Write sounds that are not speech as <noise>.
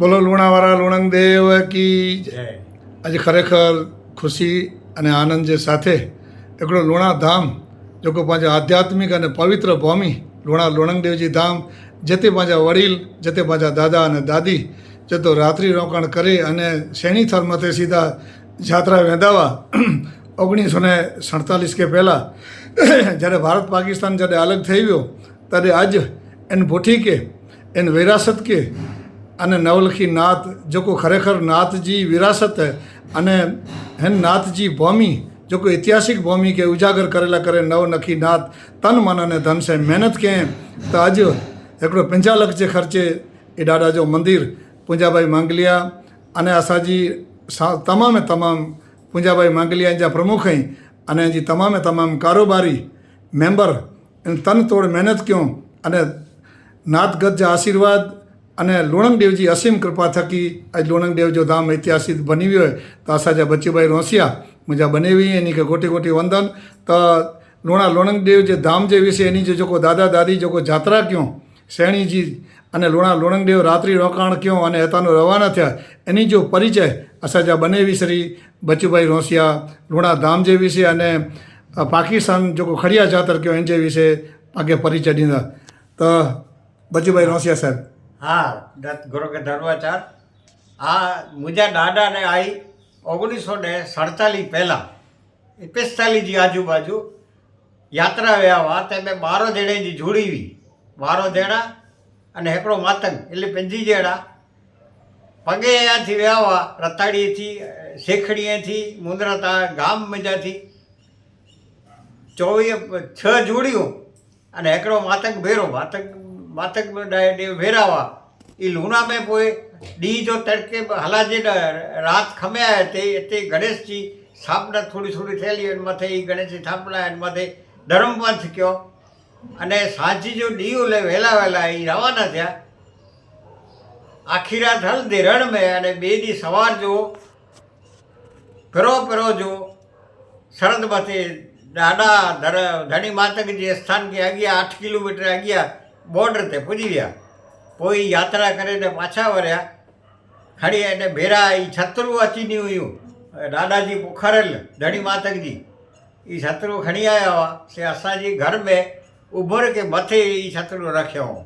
બોલો લુણાવાળા લુણંગદેવ કી આજે ખરેખર ખુશી અને આનંદ જે સાથે એકડો લુણા ધામ જો પાંજો પાંજા આધ્યાત્મિક અને પવિત્ર ભૂમિ લુણા લુણંગદેવજી ધામ જેતે પાંજા વડીલ જેતે પાંજા દાદા અને દાદી જે તો રાત્રિ રોકાણ કરી અને શેણી થરમતે સીધા જાત્રા વેંધાવા <clears throat> ઓગણીસો ને સડતાલીસ કે પહેલાં <clears throat> જ્યારે ભારત પાકિસ્તાન જ્યારે અલગ થઈ ગયો ત્યારે આજ એન ભૂઠી કે એન વિરાસત કે અને નવલખી નાથ, જો કો ખરેખર નાથજી વિરાસત અને હેન નાથજી ભૂમિ, જો કોઈ ઐતિહાસિક ભૂમિ કે ઉજાગર કરેલા કરે નવનખી નાથ, તન મન અને ધન સે મહેનત કે તો આજ એકડો પંચાલખ જે ખર્ચે એ ડાડા જો મંદિર, પૂંજાભાઈ માંગલિયા અને આસાજી તમામે તમામ પૂંજાભાઈ માંગલિયા જા પ્રમુખ હઈ અને જે તમામે તમામ કારોબારી મેમ્બર તન તોડ મહેનત ક્યું? અને નાથગત જે આશીર્વાદ અને લોણંગદેવજી અસીમ કૃપા થકી આજ લોણંગદેવ જો ધામ ઐતિહાસિક બની હોય, તો આસાજા બચીભાઈ રોસિયા મુજા બનેવી, એની કે ગોટી ગોટી વંદન. તો લોણા લોણંગદેવ જે ધામ જે વિશે એની જે જોકો દાદા દાદી જોકો જાત્રા ક્યો શ્રેણીજી અને લોણા લોણંગદેવ રાત્રિ રોકાણ ક્યો અને હેતાનો રવાના થયા, એની જો પરિચય અસાજા બનેવી શ્રી બચુભાઈ રોસિયા લોણા ધામ જે વિશે અને પાકિસ્તાન જોકો ખડિયા જાતર કયો, એન જે વિશે આગે પરિચય દીધા. તો બચુભાઈ રોસિયા સાહેબ. હા, દત્ત ગુરુ કે ધર્માચાર આ મુજા દાદાને આવી ઓગણીસો ને સડતાલીસ પહેલાં પિસ્તાલીસની આજુબાજુ યાત્રા વ્યાવા તે મેં બારો જણેજી જોડીવી. બારો જણા અને હેકડો માતંગ, એટલે પંજી જણા પગે અહીંયાથી વ્યાવા રતાડીએથી, શેખડીએથી મુંદરાતા ગામ મજાથી. ચોવીસ છ જોડીઓ અને હેકડો માતંગ ભેરો માતંગ બાતક ડાયડે વેરાવા. એ લુણા મેં પોએ, ડી જો તડકે હલાજે રાત ખમ્યા તે તે ગણેશજી સ્થાપના થોડી થોડી થયેલી અને માથે એ ગણેશજી સ્થાપના અને માથે ધર્મપંથ કયો. અને સાંજી જો ડીઓ લે વહેલા વહેલા એ રવાના થયા. આખી રાત હલ્દી રણ મેં અને બે દી સવાર જો, ફેરો ફેરો જો, શરદ મથે દાદા ધણી માતક જે સ્થાન કે આગિયા આઠ કિલોમીટર આગિયા બોર્ડર તે પૂજી ગયા. કોઈ યાત્રા કરીને પાછા વર્યા ખડી એને ભેરા એ છત્રુ અચીની ઉયું દાદાજી પોખરલ, ધણી માતકજી એ છત્રુ ખણી આવ્યા સે અસાજી ઘર મેં ઉભર કે મથે એ છત્રુ રખ્યો